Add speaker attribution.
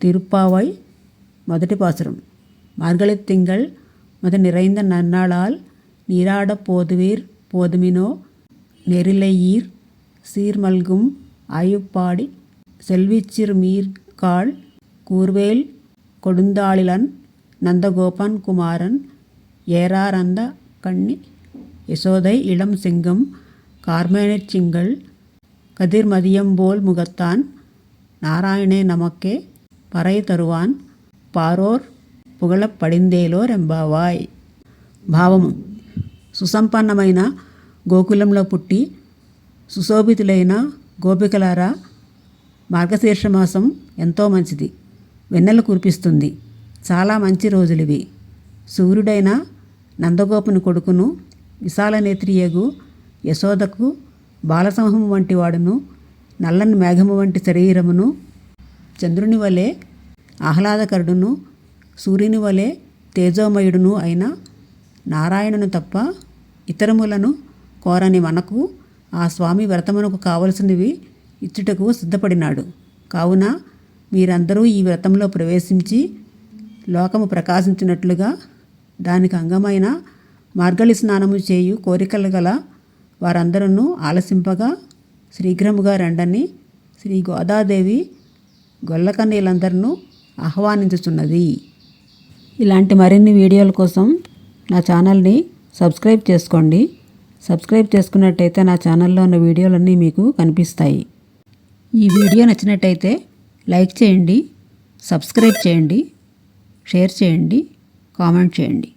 Speaker 1: తిరుప్పావై మొదటి పాసురం మార్గళి తింగళ్ மத நிறைந்த நன்னாளால் நீராடப் போதுவீர் போதுமினோ நெரிலையீர் சீர்மல்கும் ஆயுப்பாடி செல்விச்சிறு மீர்காள் கூர்வேல் கொடுந்தாளிலன் நந்தகோபன் குமாரன் ஏறாரந்த கண்ணி யசோதை இளம் சிங்கம் கார்மேனிற் சிங்கள் கதிர்மதியம்போல் முகத்தான் నారాయణే నమక్కే పరై తరువాన్ పారోర్ పుగళ పడిందేలో రెంబావాయ్ భావము సుసంపన్నమైన గోకులంలో పుట్టి సుశోభితులైన గోపికలారా మార్గశీర్ష మాసం ఎంతో మంచిది వెన్నెలు కురిపిస్తుంది చాలా మంచి రోజులివి సూర్యుడైన నందగోపుని కొడుకును విశాల నేత్రియగు యశోదకు బాలసింహము వంటి వాడును నల్లని మేఘము వంటి శరీరమును చంద్రుని వలె ఆహ్లాదకరుడును సూర్యుని వలె తేజోమయుడును అయిన నారాయణును తప్ప ఇతరములను కోరని మనకు ఆ స్వామి వ్రతమునకు కావలసినవి ఇచ్చుటకు సిద్ధపడినాడు. కావున మీరందరూ ఈ వ్రతంలో ప్రవేశించి లోకము ప్రకాశించినట్లుగా దానికి అంగమైన మార్గళి స్నానము చేయు కోరికలు గల వారందరూ ఆలసింపగా శీఘ్రముగా రండని శ్రీ గోదాదేవి గొల్లకన్నీలందరినూ ఆహ్వానించుచున్నది. ఇలాంటి మరిన్ని వీడియోల కోసం నా ఛానల్ని సబ్స్క్రైబ్ చేసుకోండి. సబ్స్క్రైబ్ చేసుకున్నట్టయితే నా ఛానల్లో ఉన్న వీడియోలన్నీ మీకు కనిపిస్తాయి. ఈ వీడియో నచ్చినట్టయితే లైక్ చేయండి సబ్స్క్రైబ్ చేయండి షేర్ చేయండి కామెంట్ చేయండి.